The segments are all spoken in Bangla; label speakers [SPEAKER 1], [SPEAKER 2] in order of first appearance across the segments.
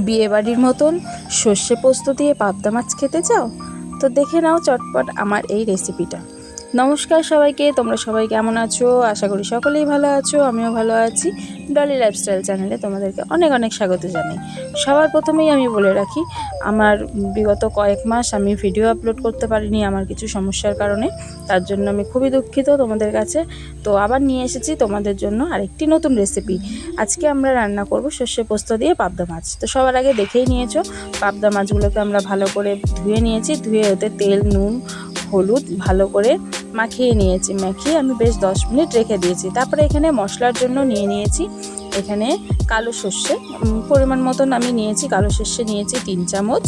[SPEAKER 1] বিয়েবাড়ির মতন সর্ষে পোস্ত দিয়ে পাবদা মাছ খেতে চাও? তো দেখে নাও চটপট আমার এই রেসিপিটা নমস্কার সবাইকে, তোমরা সবাই কেমন আছো? আশা করি সকলেই ভালো আছো, আমিও ভালো আছি। ডলি লাইফস্টাইল চ্যানেলে তোমাদেরকে অনেক অনেক স্বাগত জানাই। সবার প্রথমেই আমি বলে রাখি, আমার বিগত কয়েক মাস আমি ভিডিও আপলোড করতে পারিনি আমার কিছু সমস্যার কারণে। তার জন্য আমি খুবই দুঃখিত তোমাদের কাছে। তো আবার নিয়ে এসেছি তোমাদের জন্য আরেকটি নতুন রেসিপি আজকে আমরা রান্না করব সর্ষে পোস্ত দিয়ে পাবদা মাছ। তো সবার আগে দেখেই নিয়েছো, পাবদা মাছগুলোকে আমরা ভালো করে ধুয়ে নিয়েছি। ধুয়ে ওতে তেল, নুন, হলুদ ভালো করে মাখিয়ে নিয়েছি। মাখিয়ে আমি বেশ দশ মিনিট রেখে দিয়েছি। তারপরে এখানে মশলার জন্য নিয়ে নিয়েছি এখানে কালো সর্ষে। পরিমাণ মতন আমি নিয়েছি, কালো সর্ষে নিয়েছি তিন চামচ।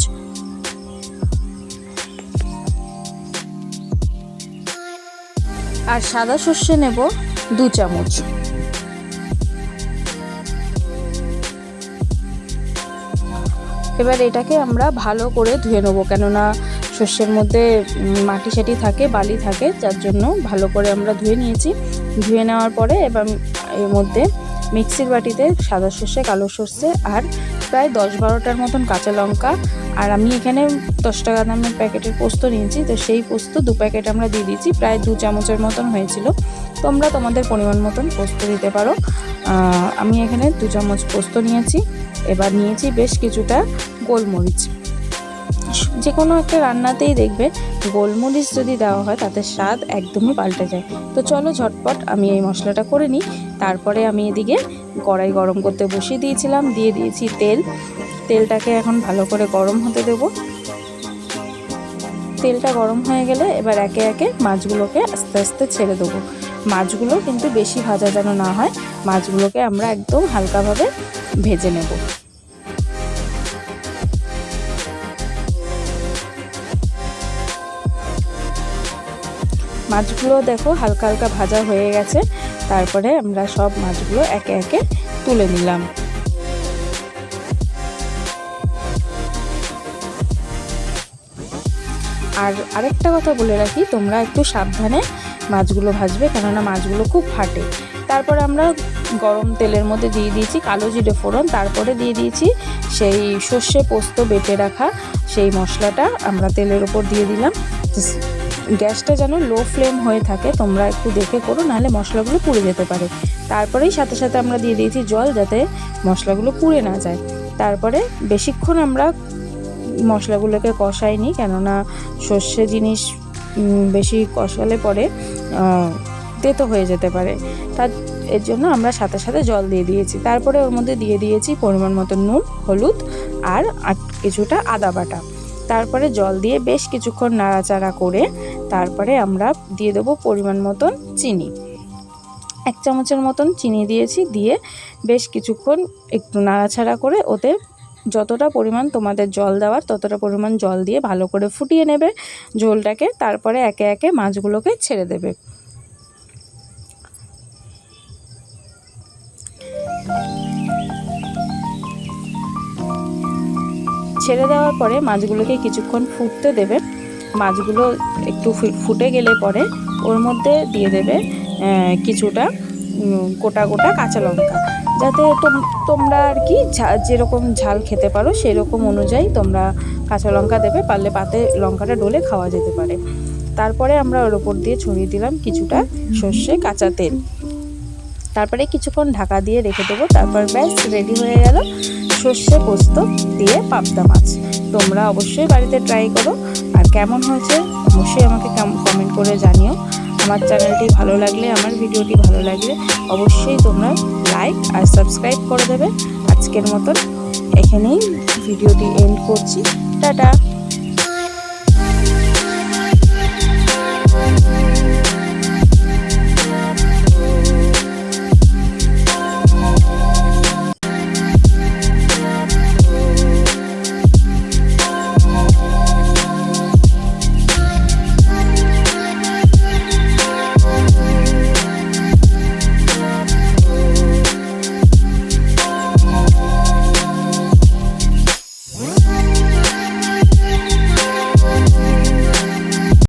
[SPEAKER 1] আর সাদা সর্ষে নেব দু চামচ। এবার এটাকে আমরা ভালো করে ধুয়ে নেব। কেননা শস্যের মধ্যে মাটি সাটি থাকে, বালি থাকে, যার জন্য ভালো করে আমরা ধুয়ে নিয়েছি। ধুয়ে নেওয়ার পরে এবার এর মধ্যে মিক্সির বাটিতে সাদা সর্ষে, কালো সর্ষে আর প্রায় দশ বারোটার মতন কাঁচা লঙ্কা। আর আমি এখানে দশ টাকা দামের প্যাকেটের পোস্ত নিয়েছি, তো সেই পোস্ত দু প্যাকেট আমরা দিয়ে দিয়েছি, প্রায় দু চামচের মতন হয়েছিল। তোমরা তোমাদের পরিমাণ মতন পোস্ত দিতে পারো। আমি এখানে দু চামচ পোস্ত নিয়েছি। এবার নিয়েছি বেশ কিছুটা গোলমরিচ। যে কোনো একটা রান্নাতেই দেখবে, গোলমরিচ যদি দেওয়া হয়, তাতে স্বাদ একদমই পাল্টে যায়। তো চলো ঝটপট আমি এই মশলাটা করে নিই। তারপরে আমি এদিকে কড়াই গরম করতে বসিয়ে দিয়েছিলাম, দিয়ে দিয়েছি তেল। তেলটাকে এখন ভালো করে গরম হতে দেব। তেলটা গরম হয়ে গেলে এবার একে একে মাছগুলোকে আস্তে আস্তে ছেড়ে দেবো। মাছগুলো কিন্তু বেশি ভাজা যেন না হয়, মাছগুলোকে আমরা একদম হালকাভাবে ভেজে নেব। মাছগুলো দেখো হালকা হালকা ভাজা হয়ে গেছে। তারপরে আমরা সব মাছগুলো একে একে তুলে নিলাম। আর আরেকটা কথা বলে রাখি, তোমরা একটু সাবধানে মাছগুলো ভাজবে, কেননা মাছগুলো খুব ফাটে। তারপরে আমরা গরম তেলের মধ্যে দিয়ে দিয়েছি কালো জিরে ফোড়ন, তারপরে দিয়ে দিয়েছি সেই সর্ষে পোস্ত বেটে রাখা সেই মশলাটা আমরা তেলের ওপর দিয়ে দিলাম। গ্যাসটা যেন লো ফ্লেম হয়ে থাকে, তোমরা একটু দেখে করো, নাহলে মশলাগুলো পুড়ে যেতে পারে। তারপরেই সাথে সাথে আমরা দিয়ে দিয়েছি জল যাতে মশলাগুলো পুড়ে না যায়। তারপরে বেশিক্ষণ আমরা মশলাগুলোকে কষাইনি, কেননা সর্ষে জিনিস বেশি কষালে পরে তেতো হয়ে যেতে পারে। তার, এর জন্য আমরা সাথে সাথে জল দিয়ে দিয়েছি। তারপরে ওর মধ্যে দিয়ে দিয়েছি পরিমাণ মতো নুন, হলুদ আর কিছুটা আদা বাটা। তারপরে জল দিয়ে বেশ কিছুক্ষণ নাড়াচাড়া করে তারপরে আমরা দিয়ে দেবো পরিমাণ মতন চিনি। এক চামচের মতন চিনি দিয়েছি, দিয়ে বেশ কিছুক্ষণ একটু নাড়াছাড়া করে ওতে যতটা পরিমাণ তোমাদের জল দেওয়ার ততটা পরিমাণ জল দিয়ে ভালো করে ফুটিয়ে নেবে ঝোলটাকে, তারপরে একে একে মাছগুলোকে ছেড়ে দেবে। ছেড়ে দেওয়ার পরে মাছগুলোকে কিছুক্ষণ ফুটতে দেবে। মাছগুলো একটু ফুটে গেলে পরে ওর মধ্যে দিয়ে দেবে কিছুটা গোটা গোটা কাঁচা লঙ্কা। যাতে তোম- তোমরা আর কি যেরকম ঝাল খেতে পারো সেই রকম অনুযায়ী তোমরা কাঁচা লঙ্কা দেবে, পারলে পাতে লঙ্কাটা ডলে খাওয়া যেতে পারে। তারপরে আমরা ওর ওপর দিয়ে ছড়িয়ে দিলাম কিছুটা সর্ষে, কাঁচা তেল। তারপরে কিছুক্ষণ ঢাকা দিয়ে রেখে দেবো, তারপর ব্যাস রেডি হয়ে গেল সর্ষে পোস্ত দিয়ে পাবদা মাছ। তোমরা অবশ্যই বাড়িতে ট্রাই করো। আর কেমন হয়েছে অবশ্যই আমাকে কমেন্ট করে জানিও। আমার চ্যানেলটি ভালো লাগলে, আমার ভিডিওটি ভালো লাগলে অবশ্যই তোমরা লাইক আর সাবস্ক্রাইব করে দেবে। আজকের মতন এখানেই ভিডিওটি এন্ড করছি। টাটা!